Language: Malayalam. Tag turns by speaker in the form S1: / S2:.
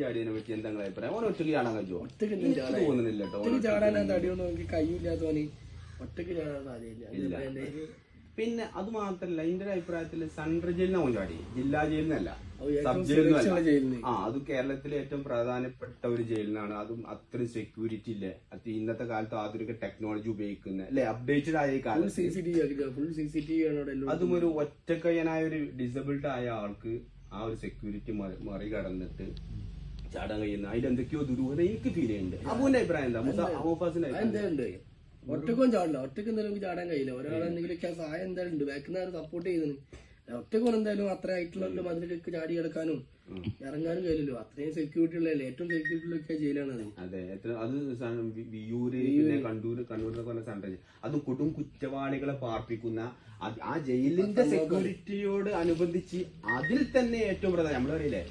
S1: ചാടിയതിനെ പറ്റി എന്താ അഭിപ്രായം? ഓൻ ഒറ്റയ്ക്ക് ചാടാൻ കഴിയുമോ എനിക്ക് തോന്നുന്നില്ല
S2: ഒറ്റയ്ക്ക് ചാടാൻ തടിയൊന്നും നമുക്ക് കഴിയില്ലാത്തവന് ഒറ്റയ്ക്ക് ചാടാൻ സാധ്യതയില്ല.
S1: പിന്നെ അത് മാത്രല്ല എന്റെ ഒരു അഭിപ്രായത്തിൽ സെൻട്രൽ ജയിലിനാ ഓൻ ചാടി. ജില്ലാ
S2: ഏറ്റവും
S1: സബ്
S2: ജയിലിനും
S1: ആ അത് കേരളത്തിലെ ഏറ്റവും പ്രധാനപ്പെട്ട ഒരു ജയിലിനാണ് അതും അത്രയും സെക്യൂരിറ്റി ഇല്ലേ? അത് ഇന്നത്തെ കാലത്ത് ആധുനിക ടെക്നോളജി ഉപയോഗിക്കുന്ന അല്ലെ? അപ്ഡേറ്റഡ് ആയ
S2: കാലം
S1: അതും ഒരു ഒറ്റക്കയ്യനായ ഒരു ഡിസബിൾഡ് ആയ ആൾക്ക് ആ ഒരു സെക്യൂരിറ്റി മറികടന്നിട്ട് ചാടാൻ കഴിയുന്ന അതിൽ എന്തൊക്കെയോ ദുരൂഹത എനിക്ക് ഫീൽ ചെയ്യുന്നുണ്ട്. അബുവിന്റെ അഭിപ്രായം എന്താ? മുസ അബൂഫാസിന്റെ അഭിപ്രായം എന്താ?
S2: എന്താ? ഉണ്ട് ഒറ്റക്കും ചാടില്ല. ഒറ്റയ്ക്ക് എന്തായാലും നമുക്ക് ചാടാൻ കഴിയില്ല. ഒരാളെന്തെങ്കിലുമൊക്കെ ആ സഹായം എന്തായാലും ഉണ്ട്. ബാക്കിൽ സപ്പോർട്ട് ചെയ്തിന് ഒറ്റക്കും എന്തായാലും അത്ര ആയിട്ടുള്ള മതിലേക്ക് ചാടി കിടക്കാനും ഇറങ്ങാനും കഴിയില്ലല്ലോ. അത്രയും സെക്യൂരിറ്റി ഉള്ള ഏറ്റവും സെക്യൂരിറ്റി ഉള്ള ജയിലാണ് അത്.
S1: അതെ. അത് സ- വി- വിയ്യൂര് പിന്നെ കണ്ണൂരിനെ പറഞ്ഞ സെൻട്രൽ അതും കൊടും കുറ്റവാളികളെ പാർപ്പിക്കുന്ന ആ ജയിലിന്റെ സെക്യൂരിറ്റിയോട് അനുബന്ധിച്ച് അതിൽ തന്നെ ഏറ്റവും പ്രധാനം നമ്മൾ പറയില്ലേ